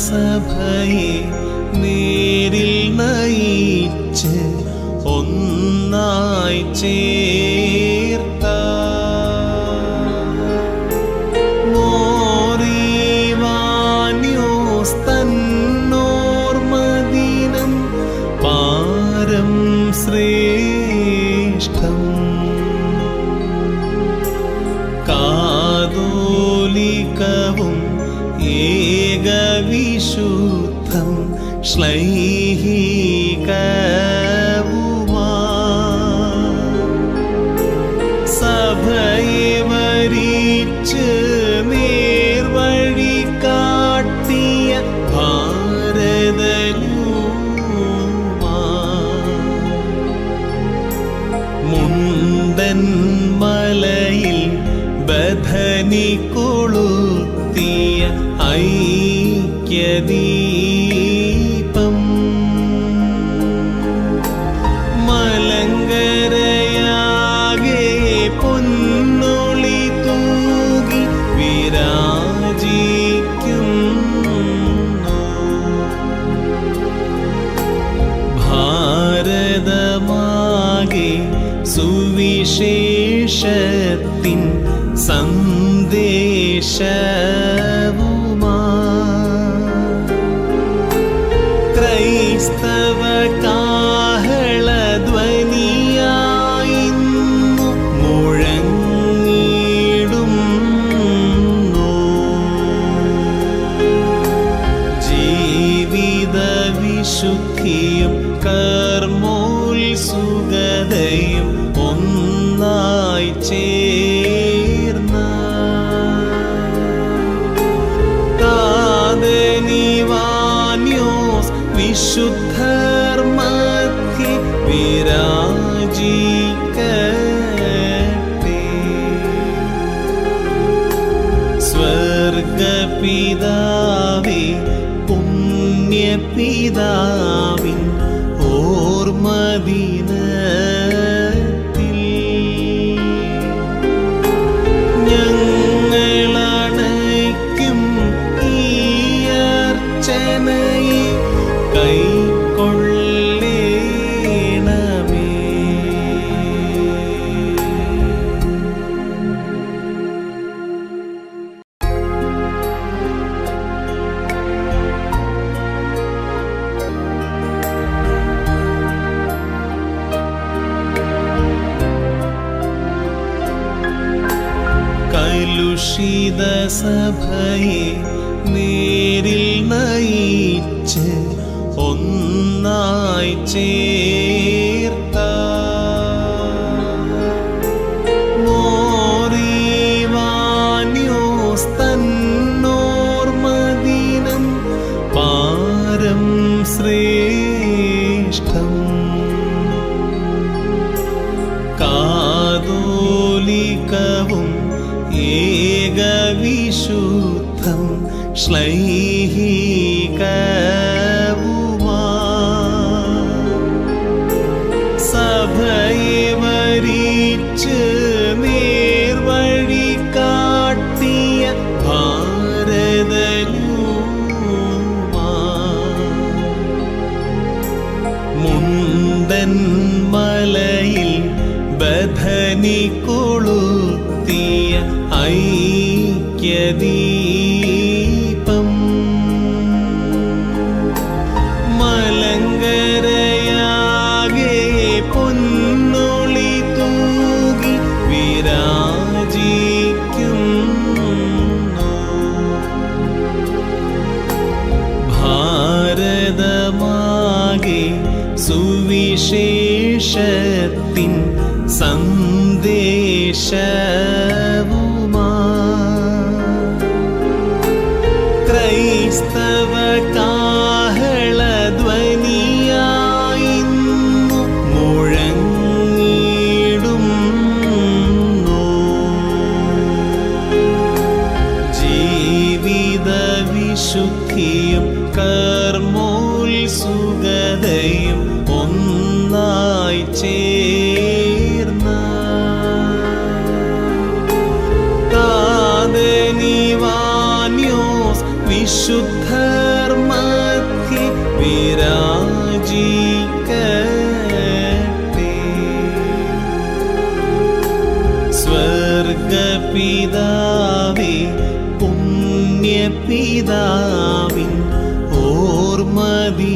സഭയെ നേരിൽ നയിച്ച് ഒന്നായി ചേർത്ത ഏകവിശുദ്ധം ശ്ലൈഹികവുമാ സഭയെ വരിച്ച് നേർവഴി കാട്ടിയ ഭാരതനുമാ. മുണ്ടൻ മലയിൽ ബധനി കൊളുത്തിയ ഐക്യദീപം മലങ്കരയാകെ പൊന്നൊളി തൂകി വിരാജിക്കുന്നു. ഭാരതമാകെ സുവിശേഷത്തിൻ സന്ദേശവുമാ വിശുദ്ധിയും കർമ്മോത്സുകതയും ഒന്നായി ചേർന്ന താതനിവാന്യോസ് വിശുദ്ധർ മധ്യ വിരാജിക്കട്ടെ. സ്വർഗപിതാവേ പുണ്യപിതാവിൻ ഓർമ്മദിനത്തിൽ ഞങ്ങളണയ്ക്കും ഈ അർച്ചനയെ കൈക്കൊള്ളേണമേ കലുഷിത സഭയെ നേരിൽ നയിച്ച് ഒന്നായി ചേർത്ത. തന്നോർമദിനം പാരം ശ്രേഷ്ഠം विशुद्धं श्लैः ഐക്യദീപം മലങ്കരയാകെ പൊന്നൊളി തൂകി വിരാജിക്കുന്നു. ഭാരതമാകെ സുവിശേഷത്തിൻ സന്ദേശവുമാ ക്രൈസ്തവ കാഹളധ്വനിയായിന്നു കർമ്മോത്സുകതയും ഒന്നായി പിതാവേ പുണ്യ പിതാവിൻ ഓർമ്മതി